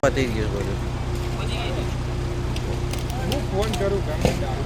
Quanti dias, Bolívar? Quanti dias? Não foi, não quero o carro, não quero o carro.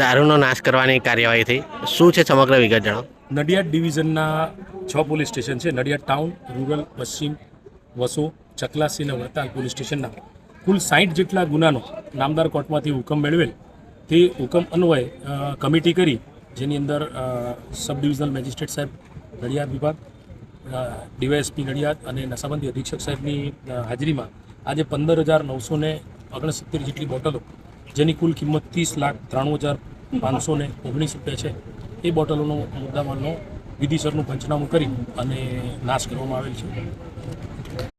દારૂનો નાશ કરવાની કાર્યવાહી થઈ. શું છે સમગ્ર વિગત જણાવો? નડિયાદ ડિવિઝનના છ પોલીસ સ્ટેશન છે. નડિયાદ ટાઉન, રૂરલ, પશ્ચિમ, વસો ચકલાસી અને વડતાલ પોલીસ સ્ટેશનના. કુલ સાઠ જેટલા ગુનાનો નામદાર કોર્ટમાંથી હુકમ મેળવેલ. તે હુકમ અન્વયે કમિટી કરી, જેની અંદર સબ ડિવિઝનલ મેજિસ્ટ્રેટ સાહેબ નડિયાદ વિભાગ ડીવાયએસપી નડિયાદ અને નશાબંધી અધિક્ષક સાહેબની હાજરીમાં આજે પંદર હજાર નવસો ને ઓગણસિત્તેર જેટલી બોટલો જેની કુલ કિંમત ત્રીસ લાખ ત્રાણું હજાર પાંચસો ને ઓગણીસ રૂપિયા છે. એ બોટલોનો મુદ્દામાલનો વિધિસરનું પંચનામું કરી અને નાશ કરવામાં આવેલ છે.